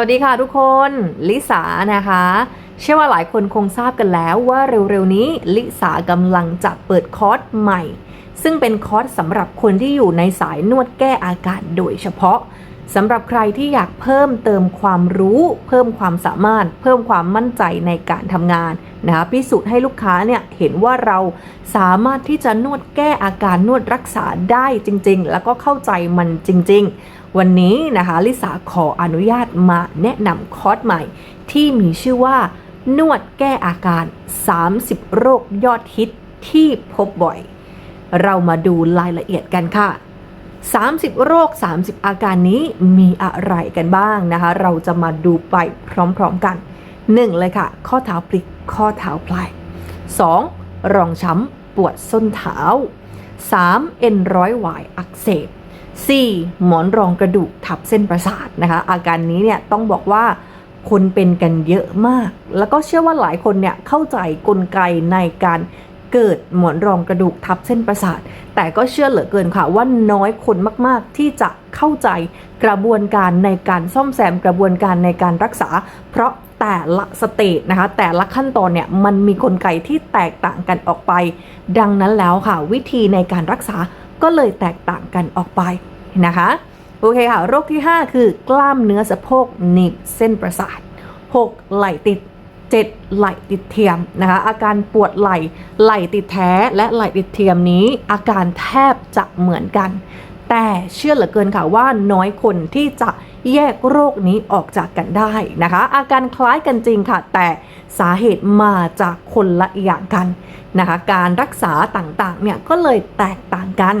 วัสดีค่ะทุกคนลิสานะคะ เชื่อว่าหลายคนคงทราบกันแล้วว่าเร็วๆนี้ลิสากำลังจะเปิดคอร์สใหม่ ซึ่งเป็นคอร์สสำหรับคนที่อยู่ในสายนวดแก้อาการโดยเฉพาะสำหรับใครที่อยากเพิ่มเติมความรู้ เพิ่มความสามารถ เพิ่มความมั่นใจในการทำงาน นะคะพิสูจน์ให้ลูกค้าเนี่ยเห็นว่าเราสามารถที่จะนวดแก้อาการนวดรักษาได้จริง ๆ แล้วก็เข้าใจมันจริง ๆ วันนี้นะคะลิสาขออนุญาตมาแนะนำคอร์สใหม่ ที่มีชื่อว่า นวดแก้อาการ 30 โรคยอดฮิตที่พบบ่อย เรามาดูรายละเอียดกันค่ะ 30 โรค 30 อาการนี้มีอะไรกันบ้างนะคะ เราจะมาดูไปพร้อม ๆกัน 1. เลยค่ะ ข้อเท้าพลิกข้อเท้าพลาย 2. รองช้ำปวดส้นเท้า 3. เอ็นร้อยหวายอักเสบ 4. หมอนรองกระดูกทับเส้นประสาทนะคะ อาการนี้เนี่ยต้องบอกว่าคนเป็นกันเยอะมาก แล้วก็เชื่อว่าหลายคนเนี่ยเข้าใจกลไกในการเกิดหมอนรองกระดูกทับเส้นประสาท แต่ก็เชื่อเหลือเกินค่ะว่าน้อยคนมากๆ ที่จะเข้าใจกระบวนการในการซ่อมแซมกระบวนการในการรักษา เพราะ แต่ละสเตจนะคะ แต่ละขั้นตอนเนี่ยมันมีกลไกที่แตกต่างกันออกไป ดังนั้นแล้วค่ะ วิธีในการรักษาก็เลยแตกต่างกันออกไปนะคะโอเคค่ะ โรคที่ 5 คือกล้ามเนื้อสะโพกหนีบเส้นประสาท 6. ไหล่ติด 7. ไหล่ติดเทียมนะคะ อาการปวดไหล่ไหล่ติดแท้และไหล่ติดเทียมนี้ อาการแทบจะเหมือนกัน แต่เชื่อเหลือเกินค่ะว่าน้อยคนที่จะแยกโรคนี้ออกจากกันได้นะคะ อาการคล้ายกันจริงค่ะ แต่สาเหตุมาจากคนละอย่างกันนะคะ การรักษาต่างๆเนี่ยก็เลยแตกต่างกัน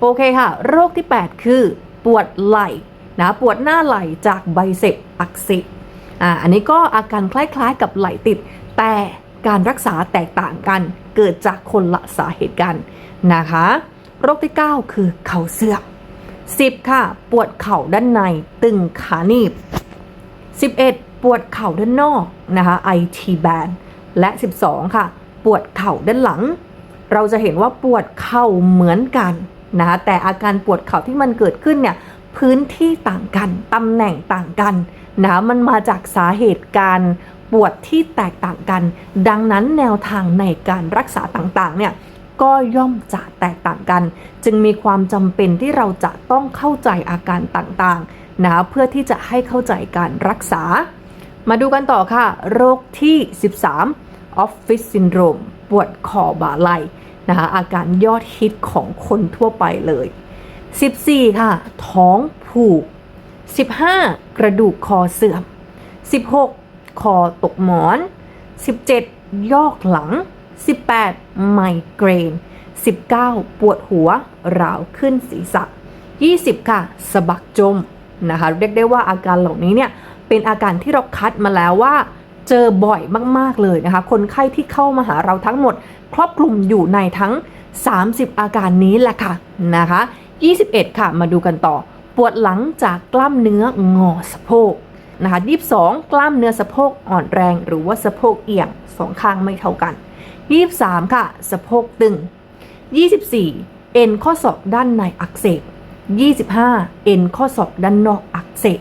โอเคค่ะ โรคที่ 8 คือ ปวดไหล่นะปวดหน้าไหล่จากไบเซปอักเสบอ่าอันนี้ก็อาการคล้ายๆกับไหล่ติด แต่การรักษาแตกต่างกัน เกิดจากคนละสาเหตุกันนะคะ โรคที่ 9 คือเข่าเสื่อม 10 ค่ะ ปวดเข่าด้านในตึงขาหนีบ 11 ปวดเข่าด้านนอกนะคะ IT band และ 12 ค่ะ ปวดเข่าด้านหลัง เราจะเห็นว่าปวดเข่าเหมือนกันนะคะแต่อาการปวดเข่าที่มันเกิดขึ้นเนี่ยพื้นที่ต่างกัน ตำแหน่งต่างกันนะะมันมาจากสาเหตุการปวดที่แตกต่างกัน ดังนั้นแนวทางในการรักษาต่างๆเนี่ย ก็ย่อมจะแตกต่างกัน จึงมีความจำเป็นที่เราจะต้องเข้าใจอาการต่างๆนะเพื่อที่จะให้เข้าใจการรักษา มาดูกันต่อค่ะ โรคที่ 13 Office Syndrome ปวดคอบ่าไหล่นะคะอาการยอดฮิตของคนทั่วไปเลย 14 ค่ะ ท้องผูก 15 กระดูกคอเสื่อม 16 คอตกหมอน 17 ยอกหลัง 18 ไมเกรน 19 ปวดหัวราวขึ้นศีรษะ 20 ค่ะ สะบักจมนะคะเรียกได้ว่าอาการเหล่านี้เนี่ยเป็นอาการที่เราคัดมาแล้วว่า เจอบ่อยมาก ๆ เลยนะคะ คนไข้ที่เข้ามาหาเราทั้งหมด ครอบคลุมอยู่ในทั้ง 30 อาการนี้แหละค่ะนะคะ 21 ค่ะมาดูกันต่อ ปวดหลังจากกล้ามเนื้องอสะโพกนะคะ22 กล้ามเนื้อสะโพกอ่อนแรง หรือว่าสะโพกเอียงสองข้างไม่เท่ากัน 23 ค่ะ สะโพกตึง 24 เอ็นข้อศอกด้านในอักเสบ 25 เอ็นข้อศอกด้านนอกอักเสบ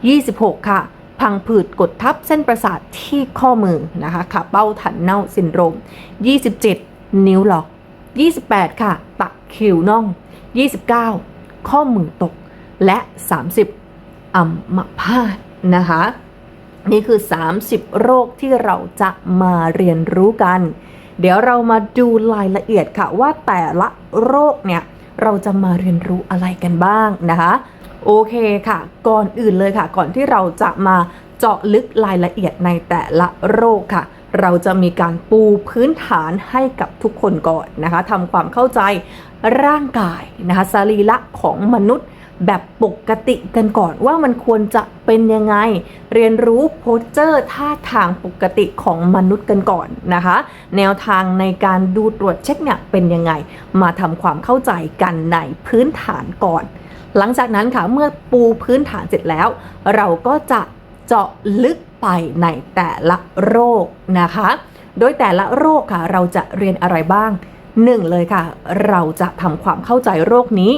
26 ค่ะ พังผืดกดทับเส้นประสาทที่ข้อมือนะคะขาเป้าถันเน่าซินโดรม 27 นิ้วหลอก 28 ค่ะตะคริวน่อง 29 ข้อมือตก และ 30อัมพาตนะคะนี่คือ 30 โรคที่เราจะมาเรียนรู้กัน เดี๋ยวเรามาดูรายละเอียดค่ะว่าแต่ละโรคเนี่ยเราจะมาเรียนรู้อะไรกันบ้างนะคะโอเคค่ะ ก่อนอื่นเลยค่ะ ก่อนที่เราจะมาเจาะลึกรายละเอียดในแต่ละโรคค่ะ เราจะมีการปูพื้นฐานให้กับทุกคนก่อนนะคะทำความเข้าใจร่างกายนะคะสรีระของมนุษย์ แบบปกติกันก่อนว่ามันควรจะเป็นยังไง เรียนรู้โพสเจอร์ท่าทางปกติของมนุษย์กันก่อนนะคะ แนวทางในการดูตรวจเช็คเนี่ยเป็นยังไง มาทำความเข้าใจกันในพื้นฐานก่อน หลังจากนั้นค่ะเมื่อปูพื้นฐานเสร็จแล้ว เราก็จะเจาะลึกไปในแต่ละโรคนะคะ โดยแต่ละโรคค่ะเราจะเรียนอะไรบ้างหนึ่งเลยค่ะ เราจะทำความเข้าใจโรคนี้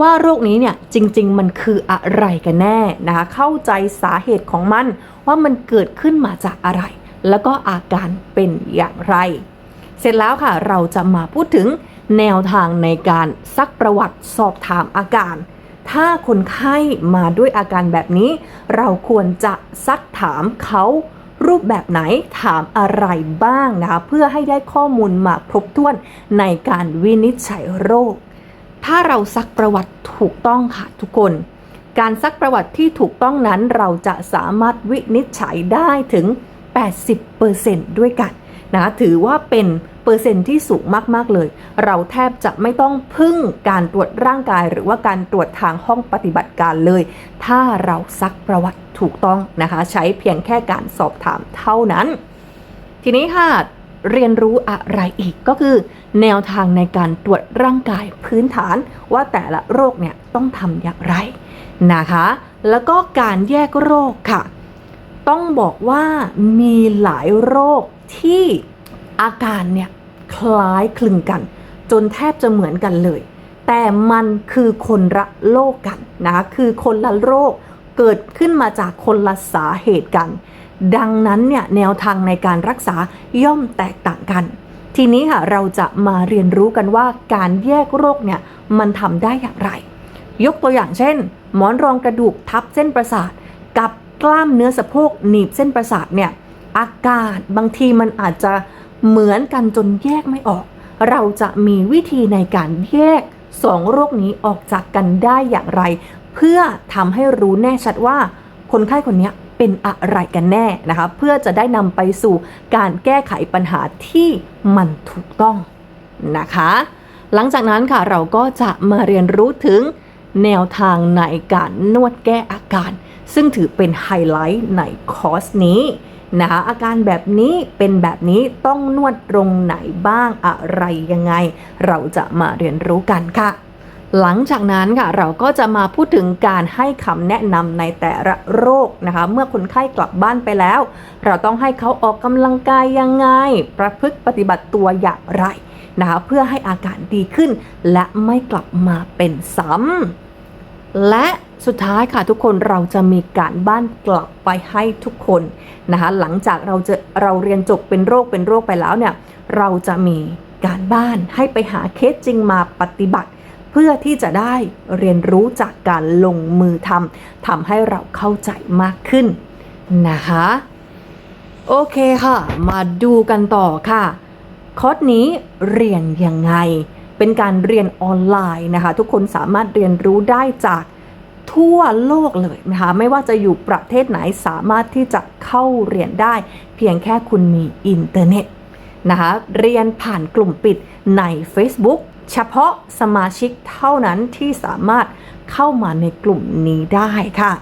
ว่าโรคนี้เนี่ยจริง ๆ มันคืออะไรกันแน่นะคะเข้าใจสาเหตุของมันว่ามันเกิดขึ้นมาจากอะไร แล้วก็อาการเป็นอย่างไร เสร็จแล้วค่ะเราจะมาพูดถึงแนวทางในการซักประวัติสอบถามอาการ ถ้าคนไข้มาด้วยอาการแบบนี้ เราควรจะซักถามเขารูปแบบไหนถามอะไรบ้างนะคะเพื่อให้ได้ข้อมูลมาครบถ้วนในการวินิจฉัยโรค ถ้าเราซักประวัติถูกต้องค่ะทุกคน การซักประวัติที่ถูกต้องนั้นเราจะสามารถวินิจฉัยได้ถึง 80%ด้วยกันนะถือว่าเป็นเปอร์เซ็นต์ที่สูงมาก ๆ เลย เราแทบจะไม่ต้องพึ่งการตรวจร่างกาย หรือว่าการตรวจทางห้องปฏิบัติการเลย ถ้าเราซักประวัติถูกต้องนะคะ ใช้เพียงแค่การสอบถามเท่านั้น ทีนี้ค่ะ เรียนรู้อะไรอีกก็คือ แนวทางในการตรวจร่างกายพื้นฐานว่าแต่ละโรคเนี่ยต้องทำอย่างไรนะคะ แล้วก็การแยกโรคค่ะ ต้องบอกว่ามีหลายโรคที่อาการเนี่ยคล้ายคลึงกัน จนแทบจะเหมือนกันเลย แต่มันคือคนละโรคกันนะคะคือคนละโรคเกิดขึ้นมาจากคนละสาเหตุกัน ดังนั้นเนี่ยแนวทางในการรักษาย่อมแตกต่างกัน ทีนี้ค่ะเราจะมาเรียนรู้กันว่าการแยกโรคเนี่ยมันทำได้อย่างไร ยกตัวอย่างเช่น หมอนรองกระดูกทับเส้นประสาท กับกล้ามเนื้อสะโพกหนีบเส้นประสาทเนี่ยอาการบางทีมันอาจจะเหมือนกันจนแยกไม่ออก เราจะมีวิธีในการแยกสองโรคนี้ออกจากกันได้อย่างไร เพื่อทำให้รู้แน่ชัดว่าคนไข้คนนี้ เป็นอะไรกันแน่นะคะ เพื่อจะได้นำไปสู่การแก้ไขปัญหาที่มันถูกต้องนะคะ หลังจากนั้นค่ะเราก็จะมาเรียนรู้ถึงแนวทางในการนวดแก้อาการ ซึ่งถือเป็นไฮไลท์ในคอร์สนี้นะคะอาการแบบนี้เป็นแบบนี้ต้องนวดตรงไหนบ้างอะไรยังไง เราจะมาเรียนรู้กันค่ะ หลังจากนั้นค่ะเราก็จะมาพูดถึงการให้คำแนะนำในแต่ละโรคนะคะ เมื่อคนไข้กลับบ้านไปแล้ว เราต้องให้เขาออกกำลังกายยังไง ประพฤติปฏิบัติตัวอย่างไรนะคะเพื่อให้อาการดีขึ้น และไม่กลับมาเป็นซ้ำและสุดท้ายค่ะทุกคนเราจะมีการบ้านกลับไปให้ทุกคนนะคะหลังจากเราจะเราเรียนจบเป็นโรคเป็นโรคไปแล้วเนี่ยเราจะมีการบ้านให้ไปหาเคสจริงมาปฏิบัติ เพื่อที่จะได้เรียนรู้จากการลงมือทำทำให้เราเข้าใจมากขึ้นนะคะโอเคค่ะ มาดูกันต่อค่ะ คอร์สนี้เรียนยังไง เป็นการเรียนออนไลน์นะคะ ทุกคนสามารถเรียนรู้ได้จากทั่วโลกเลยนะคะ ไม่ว่าจะอยู่ประเทศไหนสามารถที่จะเข้าเรียนได้ เพียงแค่คุณมีอินเทอร์เน็ตนะคะ เรียนผ่านกลุ่มปิดใน Facebook เฉพาะสมาชิกเท่านั้นที่สามารถเข้ามาในกลุ่มนี้ได้ค่ะ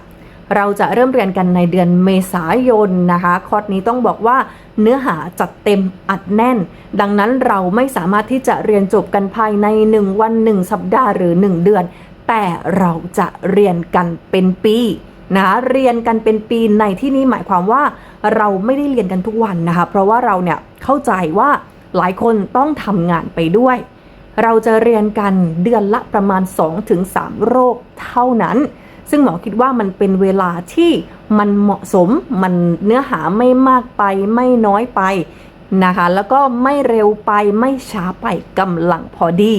เราจะเริ่มเรียนกันในเดือนเมษายนนะคะคอร์สนี้ต้องบอกว่าเนื้อหาจัดเต็มอัดแน่น ดังนั้นเราไม่สามารถที่จะเรียนจบกันภายใน 1 วัน 1 สัปดาห์หรือ 1 เดือน แต่เราจะเรียนกันเป็นปีนะคะเรียนกันเป็นปีในที่นี้หมายความว่าเราไม่ได้เรียนกันทุกวันนะคะ เพราะว่าเราเนี่ยเข้าใจว่าหลายคนต้องทำงานไปด้วย เราจะเรียนกันเดือนละประมาณ 2-3 โรคเท่านั้น ซึ่งหมอคิดว่ามันเป็นเวลาที่มันเหมาะสมมันเนื้อหาไม่มากไปไม่น้อยไปนะคะ แล้วก็ไม่เร็วไปไม่ช้าไปกำลังพอดี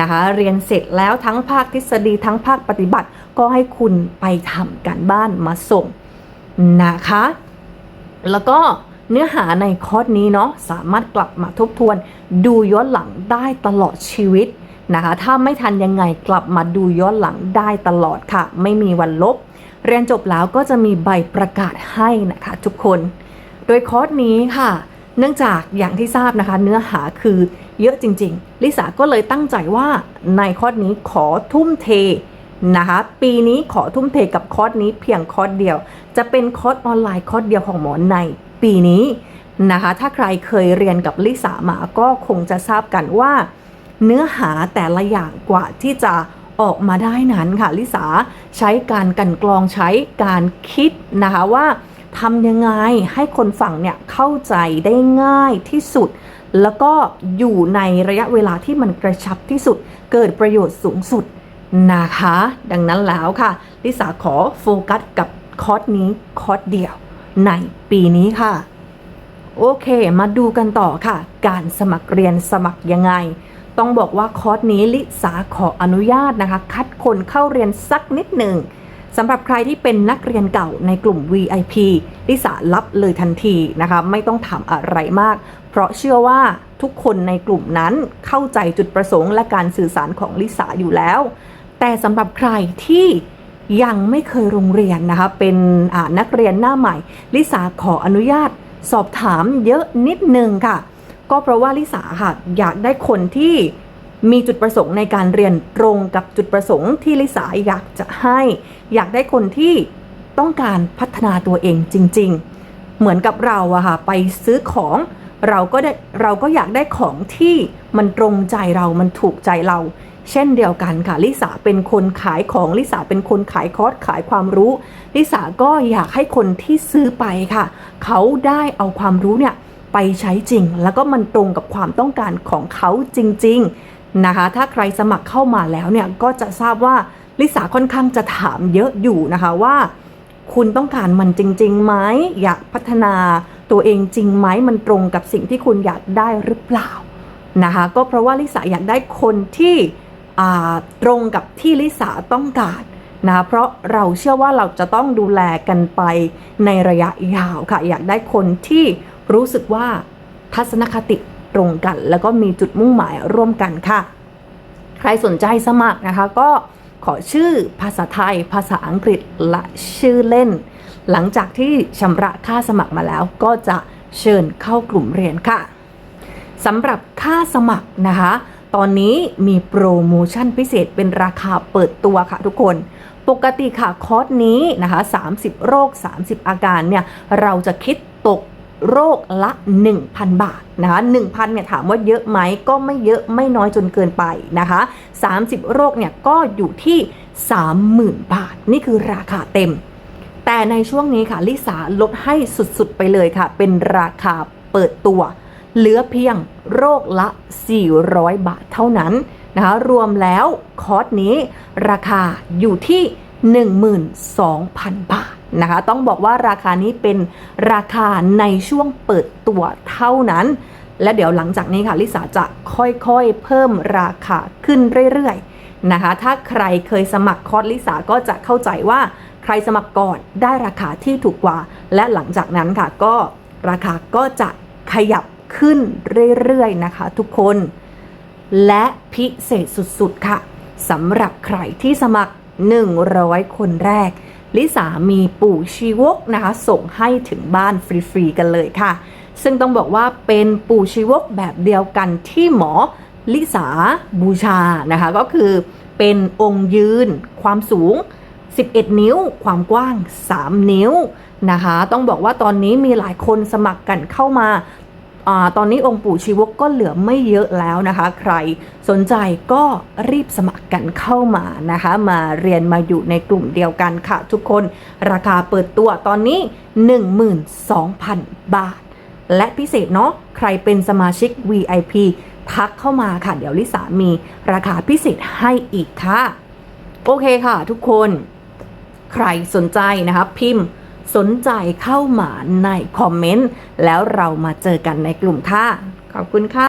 นะคะเรียนเสร็จแล้วทั้งภาคทฤษฎีทั้งภาคปฏิบัติก็ให้คุณไปทำการบ้านมาส่งนะคะ แล้วก็ เนื้อหาในคอร์สนี้เนาะสามารถกลับมาทบทวน ดูย้อนหลังได้ตลอดชีวิตนะคะ ถ้าไม่ทันยังไงกลับมาดูย้อนหลังได้ตลอดค่ะ ไม่มีวันลบ เรียนจบแล้วก็จะมีใบประกาศให้นะคะทุกคน โดยคอร์สนี้ค่ะ เนื่องจากอย่างที่ทราบนะคะ เนื้อหาคือเยอะจริงๆ ลิสาก็เลยตั้งใจว่าในคอร์สนี้ขอทุ่มเทนะคะปีนี้ขอทุ่มเทกับคอร์สนี้เพียงคอร์สเดียว จะเป็นคอร์สออนไลน์คอร์สเดียวของหมอใน ปีนี้นะคะ ถ้าใครเคยเรียนกับลิสามาก็คงจะทราบกันว่า เนื้อหาแต่ละอย่างกว่าที่จะออกมาได้นั้นค่ะลิสาใช้การกันกรองใช้การคิดนะคะว่าทำยังไงให้คนฟังเนี่ยเข้าใจได้ง่ายที่สุด แล้วก็อยู่ในระยะเวลาที่มันกระชับที่สุด เกิดประโยชน์สูงสุดนะคะ ดังนั้นแล้วค่ะ ลิสาขอโฟกัสกับคอร์สนี้คอร์สเดียว ในปีนี้ค่ะ โอเค มาดูกันต่อค่ะ การสมัครเรียนสมัครยังไง ต้องบอกว่าคอร์สนี้ลิสาขออนุญาตนะคะ คัดคนเข้าเรียนสักนิดหนึ่งสำหรับใครที่เป็นนักเรียนเก่าในกลุ่ม VIP ลิสารับเลยทันทีนะคะ ไม่ต้องถามอะไรมาก เพราะเชื่อว่าทุกคนในกลุ่มนั้นเข้าใจจุดประสงค์และการสื่อสารของลิสาอยู่แล้ว แต่สำหรับใครที่ ยังไม่เคยโรงเรียนนะคะเป็นนักเรียนหน้าใหม่ ลิสาขออนุญาตสอบถามเยอะนิดนึงค่ะ ก็เพราะว่าลิสาค่ะอยากได้คนที่มีจุดประสงค์ในการเรียนตรงกับจุดประสงค์ที่ลิสาอยากจะให้ อยากได้คนที่ต้องการพัฒนาตัวเองจริง ๆ เหมือนกับเราอะค่ะไปซื้อของเราก็ได้เราก็อยากได้ของที่มันตรงใจเรามันถูกใจเรา เช่นเดียวกันค่ะลิสาเป็นคนขายของลิสาเป็นคนขายคอร์สขายความรู้ลิสาก็อยากให้คนที่ซื้อไปค่ะ เขาได้เอาความรู้เนี่ยไปใช้จริง แล้วก็มันตรงกับความต้องการของเขาจริง ๆนะคะ ถ้าใครสมัครเข้ามาแล้วเนี่ยก็จะทราบว่าลิสาค่อนข้างจะถามเยอะอยู่นะคะว่า คุณต้องการมันจริงๆไหมอยากพัฒนาตัวเองจริงไหมมันตรงกับสิ่งที่คุณอยากได้หรือเปล่านะคะ ก็เพราะว่าลิสาอยากได้คนที่ ตรงกับที่ลิสาต้องการนะคะเพราะเราเชื่อว่าเราจะต้องดูแลกันไปในระยะยาวค่ะ อยากได้คนที่รู้สึกว่าทัศนคติตรงกัน แล้วก็มีจุดมุ่งหมายร่วมกันค่ะ ใครสนใจสมัครนะคะก็ขอชื่อภาษาไทย ภาษาอังกฤษและชื่อเล่น หลังจากที่ชำระค่าสมัครมาแล้ว ก็จะเชิญเข้ากลุ่มเรียนค่ะสำหรับค่าสมัครนะคะ ตอนนี้มีโปรโมชั่นพิเศษเป็นราคาเปิดตัวค่ะทุกคน ปกติค่ะคอร์สนี้นะคะ 30 โรค 30 อาการเนี่ย เราจะคิดตกโรคละ 1,000 บาทนะคะ1,000เนี่ยถามว่าเยอะไหมก็ไม่เยอะไม่น้อยจนเกินไปนะคะ 30 โรคเนี่ยก็อยู่ที่ 30,000 บาท นี่คือราคาเต็ม แต่ในช่วงนี้ค่ะลิสาลดให้สุดๆไปเลยค่ะ เป็นราคาเปิดตัว เหลือเพียงโรคละ 400 บาทเท่านั้นนะคะรวมแล้วคอร์สนี้ราคาอยู่ที่ 12,000 บาทนะคะต้องบอกว่าราคานี้เป็นราคาในช่วงเปิดตัวเท่านั้น และเดี๋ยวหลังจากนี้ค่ะลิสาจะค่อยๆ เพิ่มราคาขึ้นเรื่อยๆนะคะถ้าใครเคยสมัครคอร์สลิสาก็จะเข้าใจว่าใครสมัครก่อนได้ราคาที่ถูกกว่า และหลังจากนั้นค่ะก็ราคาก็จะขยับ ขึ้นเรื่อยๆนะคะทุกคน และพิเศษสุดๆค่ะสำหรับใครที่สมัคร 100 คนแรก ลิสามีปู่ชีวกนะคะ ส่งให้ถึงบ้านฟรีๆกันเลยค่ะ ซึ่งต้องบอกว่าเป็นปู่ชีวกแบบเดียวกันที่หมอลิสาบูชานะคะ ก็คือเป็นองค์ยืน ความสูง 11 นิ้ว ความกว้าง 3 นิ้วนะคะ ต้องบอกว่าตอนนี้มีหลายคนสมัครกันเข้ามาอา ตอนนี้องค์ปู่ชีวกก็เหลือไม่เยอะแล้วนะคะ ใครสนใจก็รีบสมัครกันเข้ามานะคะ มาเรียนมาอยู่ในกลุ่มเดียวกันค่ะ ทุกคนราคาเปิดตัวตอนนี้ 12,000 บาท และพิเศษเนาะใครเป็นสมาชิก VIP ทักเข้ามาค่ะ เดี๋ยวลิสามีราคาพิเศษให้อีกค่ะ โอเคค่ะทุกคน ใครสนใจนะคะพิมพ์ สนใจเข้ามาในคอมเมนต์ แล้วเรามาเจอกันในกลุ่มค่ะ ขอบคุณค่ะ